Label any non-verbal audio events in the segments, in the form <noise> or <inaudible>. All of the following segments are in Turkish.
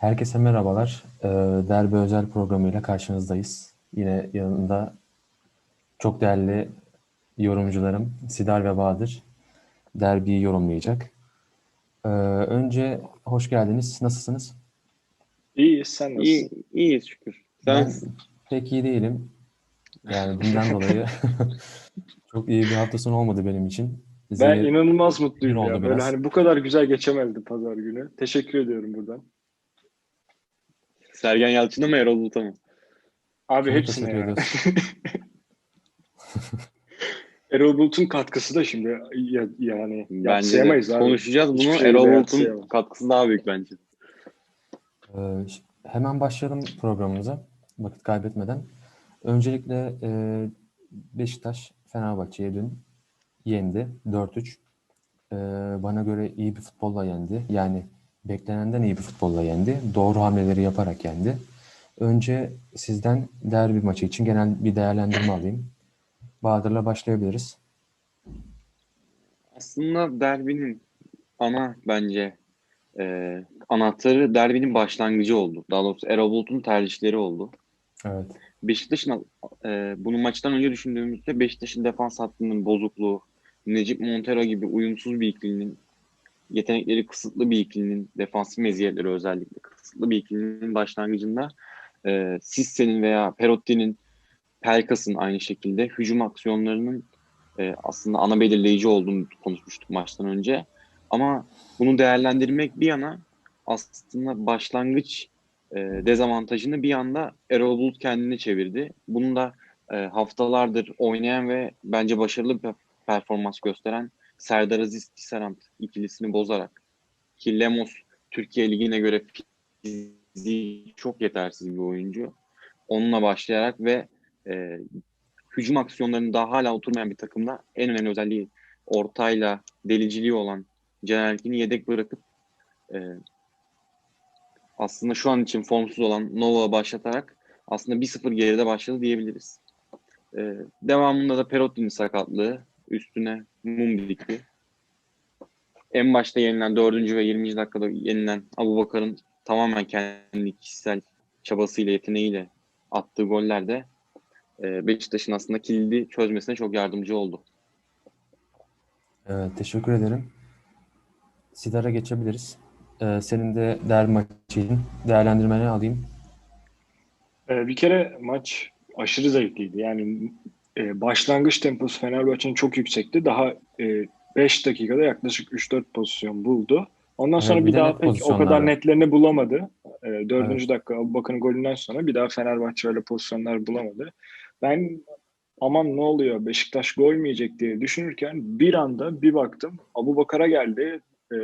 Herkese merhabalar. Ee, Derbi özel programıyla karşınızdayız. Yine yanında çok değerli yorumcularım Sidar ve Bahadır derbiyi yorumlayacak. Ee, önce hoş geldiniz. Nasılsınız? İyiyiz, sen nasılsın? İyi, iyiyiz şükür. Sen Ben pek iyi değilim. Yani dünden <laughs> dolayı <laughs> çok iyi bir hafta sonu olmadı benim için. Ben Zehir- inanılmaz mutluyum ya. Böyle biraz. hani bu kadar güzel geçemezdi pazar günü. Teşekkür ediyorum buradan. Sergen Yalçın'a mı Erol Bulut'a mı? Abi hepsine ya. <laughs> Erol Bulut'un katkısı da şimdi ya, yani Bence de abi. konuşacağız Hiçbir bunu. şeyi de Erol Bulut'un katkısı daha büyük bence. Ee, hemen başlayalım programımıza vakit kaybetmeden. Öncelikle e, Beşiktaş Fenerbahçe'ye dün yendi 4-3. Ee, bana göre iyi bir futbolla yendi. Yani beklenenden iyi bir futbolla yendi. Doğru hamleleri yaparak yendi. Önce sizden derbi maçı için genel bir değerlendirme alayım. Bahadır'la başlayabiliriz. Aslında derbinin ana bence e, anahtarı derbinin başlangıcı oldu. Daha doğrusu Erol Bulut'un tercihleri oldu. Evet. Beşiktaş'ın e, bunu maçtan önce düşündüğümüzde Beşiktaş'ın defans hattının bozukluğu, Necip Montero gibi uyumsuz bir ikilinin, yetenekleri kısıtlı bir ikilinin, defansif meziyetleri özellikle kısıtlı bir ikilinin başlangıcında e, Sisse'nin veya Perotti'nin, Pelkas'ın aynı şekilde hücum aksiyonlarının e, aslında ana belirleyici olduğunu konuşmuştuk maçtan önce. Ama bunu değerlendirmek bir yana aslında başlangıç e, dezavantajını bir anda Erol Bulut kendine çevirdi. Bunu da e, haftalardır oynayan ve bence başarılı bir performans gösteren Serdar Aziz Tisserant ikilisini bozarak ki Lemos Türkiye Ligi'ne göre fiziği çok yetersiz bir oyuncu. Onunla başlayarak ve e, hücum aksiyonlarının daha hala oturmayan bir takımda en önemli özelliği ortayla deliciliği olan Caner yedek bırakıp e, aslında şu an için formsuz olan Nova'ya başlatarak aslında 1-0 geride başladı diyebiliriz. Ee, devamında da Perotti'nin sakatlığı üstüne mum dikti. En başta yenilen 4. ve 20. dakikada yenilen Abu Bakar'ın tamamen kendi kişisel çabasıyla, yeteneğiyle attığı goller de e, Beşiktaş'ın aslında kilidi çözmesine çok yardımcı oldu. Evet, teşekkür ederim. Sidar'a geçebiliriz. Ee, senin de derbi maçı için değerlendirmeni alayım. Ee, bir kere maç aşırı zevkliydi. Yani e, başlangıç temposu Fenerbahçe'nin çok yüksekti. Daha 5 dakikada yaklaşık 3-4 pozisyon buldu. Ondan Evet, sonra bir bir de daha pek o kadar netlerini bulamadı. E, dördüncü Evet. dakika Abubakar'ın golünden sonra bir daha Fenerbahçe öyle pozisyonlar bulamadı. Ben aman ne oluyor Beşiktaş gol mü yiyecek diye düşünürken bir anda bir baktım Abubakar'a geldi. E,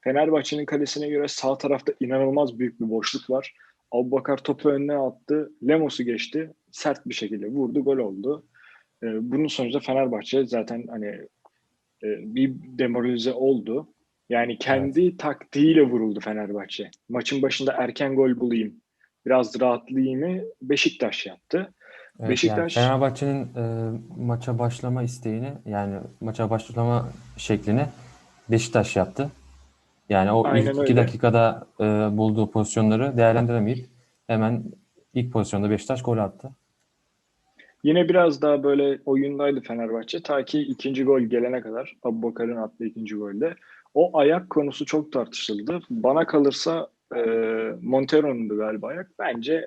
Fenerbahçe'nin kalesine göre sağ tarafta inanılmaz büyük bir boşluk var. Abubakar topu önüne attı. Lemos'u geçti. Sert bir şekilde vurdu. Gol oldu. Ee, bunun sonucunda Fenerbahçe zaten hani e, bir demoralize oldu. Yani kendi taktiğiyle vuruldu Fenerbahçe. Maçın başında erken gol bulayım, biraz rahatlayayımı Beşiktaş yaptı. Evet, Beşiktaş- yani Fenerbahçe'nin e, maça başlama isteğini yani maça başlama şeklini Beşiktaş yaptı. Yani o Aynen ilk iki öyle. dakikada e, bulduğu pozisyonları değerlendiremeyip hemen ilk pozisyonda Beşiktaş gol attı. Yine biraz daha böyle oyundaydı Fenerbahçe. Ta ki ikinci gol gelene kadar. Abubakar'ın attığı ikinci golde. O ayak konusu çok tartışıldı. Bana kalırsa e, Montero'nundu galiba ayak. Bence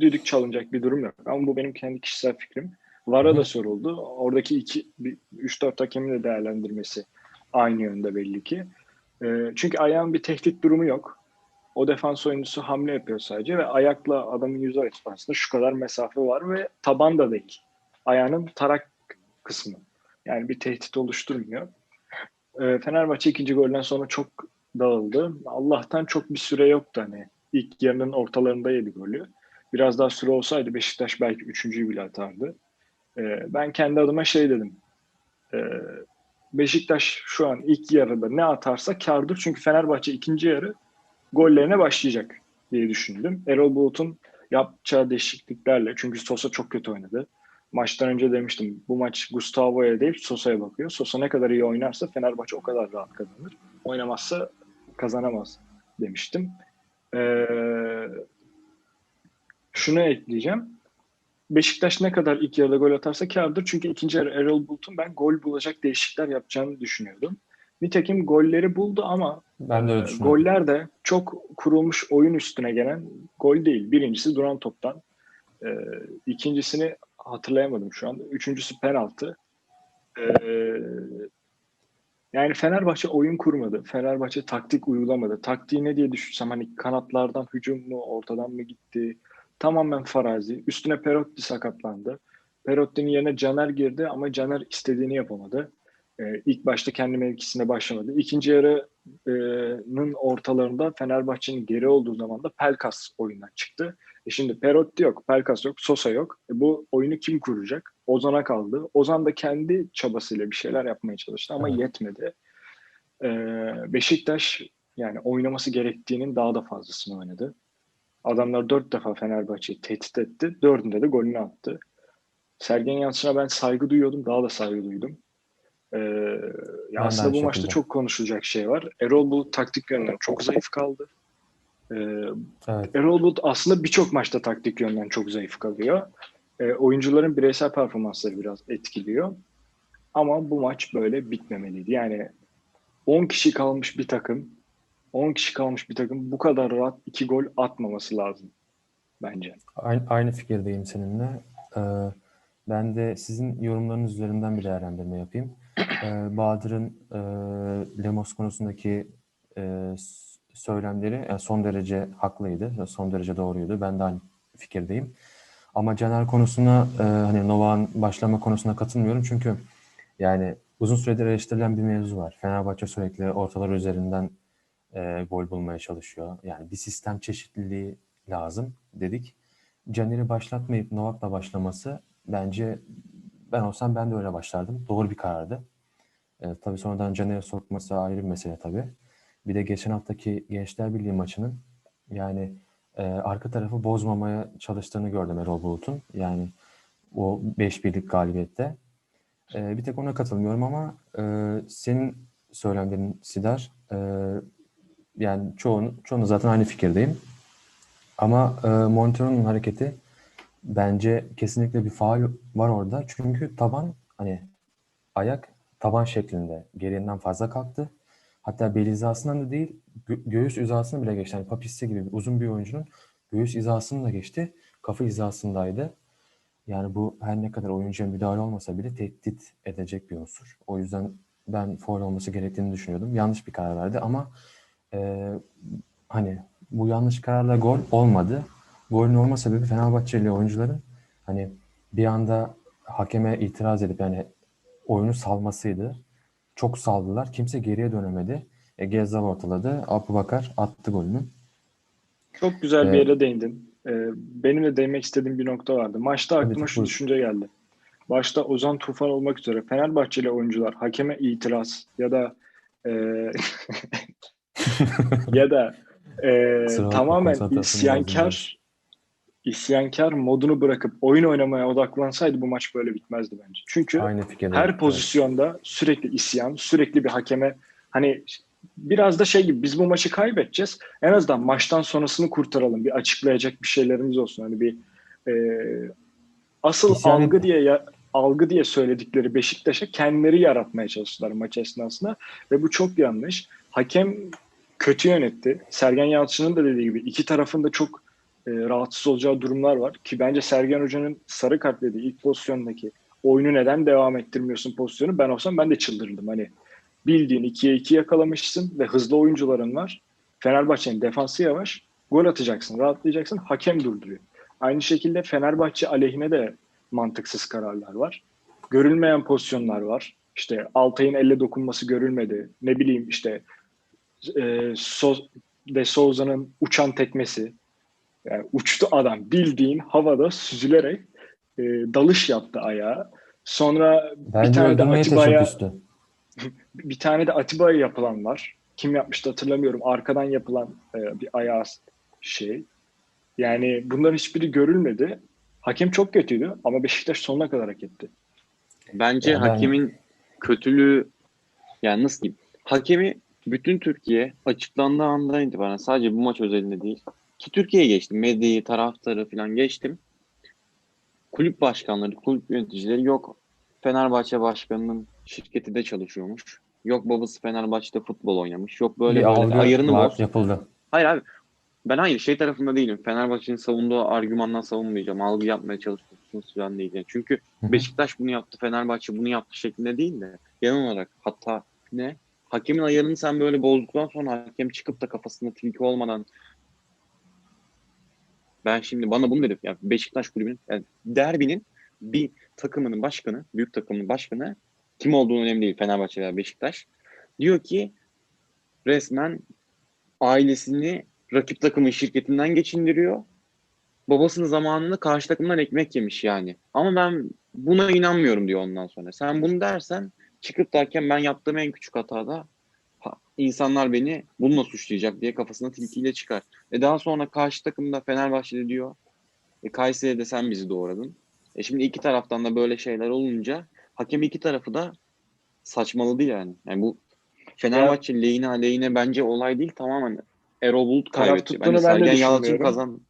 düdük çalınacak bir durum yok. Ama bu benim kendi kişisel fikrim. VAR'a Hı. da soruldu. Oradaki iki, bir- 3-4 hakemin de değerlendirmesi aynı yönde belli ki. E, çünkü ayağın bir tehdit durumu yok. O defans oyuncusu hamle yapıyor sadece ve ayakla adamın yüz arasında şu kadar mesafe var ve taban da değil. Ayağının tarak kısmı. Yani bir tehdit oluşturmuyor. Ee, Fenerbahçe ikinci golden sonra çok dağıldı. Allah'tan çok bir süre yoktu hani. İlk yarının ortalarında yedi golü. Biraz daha süre olsaydı Beşiktaş belki üçüncüyü bile atardı. Ee, ben kendi adıma şey dedim. Ee, Beşiktaş şu an ilk yarıda ne atarsa kardır. Çünkü Fenerbahçe ikinci yarı gollerine başlayacak diye düşündüm. Erol Bulut'un yapacağı değişikliklerle çünkü Sosa çok kötü oynadı. Maçtan önce demiştim bu maç Gustavo'ya değil Sosa'ya bakıyor. Sosa ne kadar iyi oynarsa Fenerbahçe o kadar rahat kazanır. Oynamazsa kazanamaz demiştim. Ee, şunu ekleyeceğim. Beşiktaş ne kadar ilk yarıda gol atarsa kârdır. Çünkü ikinci yarı Erol Bulut'un ben gol bulacak değişiklikler yapacağını düşünüyordum. Nitekim golleri buldu ama Ben de öyle düşünüyorum. goller de çok kurulmuş oyun üstüne gelen gol değil. Birincisi duran toptan. Ee, ikincisini hatırlayamadım şu anda. Üçüncüsü penaltı. Ee, yani Fenerbahçe oyun kurmadı. Fenerbahçe taktik uygulamadı. Taktiği ne diye düşünsem hani kanatlardan hücum mu, ortadan mı gitti? Tamamen farazi. Üstüne Perotti sakatlandı. Perotti'nin yerine Caner girdi ama Caner istediğini yapamadı. Ee, ilk başta kendi mevkisine başlamadı. İkinci yarının ortalarında Fenerbahçe'nin geri olduğu zaman da Pelkas oyundan çıktı. E şimdi Perotti yok, Pelkas yok, Sosa yok. E bu oyunu kim kuracak? Ozan'a kaldı. Ozan da kendi çabasıyla bir şeyler yapmaya çalıştı ama Evet. yetmedi. Ee, Beşiktaş yani oynaması gerektiğinin daha da fazlasını oynadı. Adamlar dört defa Fenerbahçe'yi tehdit etti. Dördünde de golünü attı. Sergen Yalçın'a ben saygı duyuyordum. Daha da saygı duydum. Ee, ya aslında bu aynı maçta şekilde. çok konuşulacak şey var. Erol Bulut taktik yönden çok zayıf kaldı. Ee, Evet. Erol Bulut aslında birçok maçta taktik yönden çok zayıf kalıyor. Ee, oyuncuların bireysel performansları biraz etkiliyor. Ama bu maç böyle bitmemeliydi. Yani 10 kişi kalmış bir takım, 10 kişi kalmış bir takım bu kadar rahat 2 gol atmaması lazım bence. Aynı, aynı fikirdeyim seninle. Ee, ben de sizin yorumlarınız üzerinden bir değerlendirme yapayım. Ee, Bahadır'ın e, Lemos konusundaki e, söylemleri e, son derece haklıydı. Son derece doğruydu. Ben de aynı fikirdeyim. Ama Caner konusuna e, hani Novak'ın başlama konusuna katılmıyorum. Çünkü yani uzun süredir eleştirilen bir mevzu var. Fenerbahçe sürekli ortalar üzerinden e, gol bulmaya çalışıyor. Yani bir sistem çeşitliliği lazım dedik. Caner'i başlatmayıp Novak'la başlaması bence ben olsam ben de öyle başlardım. Doğru bir karardı. E, tabii sonradan Caner'i sokması ayrı bir mesele tabii. Bir de geçen haftaki Gençler Birliği maçının yani e, arka tarafı bozmamaya çalıştığını gördüm Erol Bulut'un. Yani o 5 birlik galibiyette. E, bir tek ona katılmıyorum ama e, senin söylemlerin Sidar e, yani çoğunu, çoğunu zaten aynı fikirdeyim. Ama e, Montero'nun hareketi bence kesinlikle bir faal var orada. Çünkü taban hani ayak taban şeklinde gerinden fazla kalktı. Hatta bel hizasından da değil gö- göğüs hizasını bile geçti. Yani Papissi gibi uzun bir oyuncunun göğüs hizasını da geçti. Kafa hizasındaydı. Yani bu her ne kadar oyuncuya müdahale olmasa bile tehdit edecek bir unsur. O yüzden ben faul olması gerektiğini düşünüyordum. Yanlış bir karar verdi ama e, hani bu yanlış kararla gol olmadı. Golün olma sebebi Fenerbahçeli oyuncuların hani bir anda hakeme itiraz edip yani oyunu salmasıydı. Çok saldılar. Kimse geriye dönemedi. E, Gezzal ortaladı. Abu Bakar attı golünü. Çok güzel bir Evet. yere değindin. Ee, benim de değinmek istediğim bir nokta vardı. Maçta aklıma tabii, şu buyur. düşünce geldi. Başta Ozan Tufan olmak üzere Fenerbahçeli oyuncular hakeme itiraz ya da e, <laughs> ya da e, tamamen isyankar isyankar modunu bırakıp oyun oynamaya odaklansaydı bu maç böyle bitmezdi bence. Çünkü Aynı fikirdeyim. her pozisyonda sürekli isyan, sürekli bir hakeme hani biraz da şey gibi biz bu maçı kaybedeceğiz. En azından maçtan sonrasını kurtaralım. Bir açıklayacak bir şeylerimiz olsun. Hani bir e, asıl İsyan algı diye ya, algı diye söyledikleri Beşiktaş'a kendileri yaratmaya çalıştılar maç esnasında ve bu çok yanlış. Hakem kötü yönetti. Sergen Yalçın'ın da dediği gibi iki tarafın da çok e, rahatsız olacağı durumlar var ki bence Sergen Hoca'nın sarı kart dediği ilk pozisyondaki oyunu neden devam ettirmiyorsun pozisyonu ben olsam ben de çıldırırdım. Hani bildiğin 2'ye 2 yakalamışsın ve hızlı oyuncuların var. Fenerbahçe'nin defansı yavaş. Gol atacaksın, rahatlayacaksın. Hakem durduruyor. Aynı şekilde Fenerbahçe aleyhine de mantıksız kararlar var. Görülmeyen pozisyonlar var. İşte Altay'ın elle dokunması görülmedi. Ne bileyim işte e, so De Souza'nın uçan tekmesi. Yani uçtu adam bildiğin havada süzülerek e, dalış yaptı ayağa. Sonra bir tane de Atiba'ya <laughs> bir tane de Atiba'ya yapılan var. Kim yapmıştı hatırlamıyorum. Arkadan yapılan e, bir ayağı şey. Yani bunların hiçbiri görülmedi. Hakem çok kötüydü ama Beşiktaş sonuna kadar hak etti. Bence Ya ben- hakemin kötülüğü yani nasıl diyeyim? Hakemi bütün Türkiye açıklandığı andan itibaren sadece bu maç özelinde değil ki Türkiye'ye geçtim. Medyayı, taraftarı falan geçtim. Kulüp başkanları, kulüp yöneticileri yok Fenerbahçe başkanının şirketi de çalışıyormuş. Yok babası Fenerbahçe'de futbol oynamış. Yok böyle bir algı ayarını var, boz. yapıldı. Hayır abi. Ben hayır şey tarafında değilim. Fenerbahçe'nin savunduğu argümandan savunmayacağım. Algı yapmaya çalışıyorsunuz falan. Yani. Çünkü. Beşiktaş bunu yaptı, Fenerbahçe bunu yaptı şeklinde değil de genel olarak hatta ne? Hakemin ayarını sen böyle bozduktan sonra hakem çıkıp da kafasında tilki olmadan ben şimdi bana bunu dedim. Yani Beşiktaş kulübünün yani derbinin bir takımının başkanı, büyük takımın başkanı kim olduğu önemli değil. Fenerbahçe veya Beşiktaş. Diyor ki resmen ailesini rakip takımın şirketinden geçindiriyor. Babasının zamanında karşı takımdan ekmek yemiş yani. Ama ben buna inanmıyorum diyor ondan sonra. Sen bunu dersen çıkıp derken ben yaptığım en küçük hatada ha- insanlar beni bununla suçlayacak diye kafasına tilkiyle çıkar. E daha sonra karşı takımda Fenerbahçe'de diyor e Kayseri'de sen bizi doğradın. E şimdi iki taraftan da böyle şeyler olunca hakem iki tarafı da saçmaladı yani. Yani bu Fenerbahçe lehine aleyhine bence olay değil tamamen Erol Bulut kaybetti. tuttuğunu Bence ben Sergen Yalçın kazan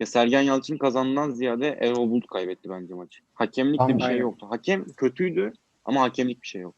ya Sergen Yalçın kazandan ziyade Erol Bulut kaybetti bence maçı. Hakemlik de Tam- bir şey yoktu. Hakem kötüydü ama hakemlik bir şey yok.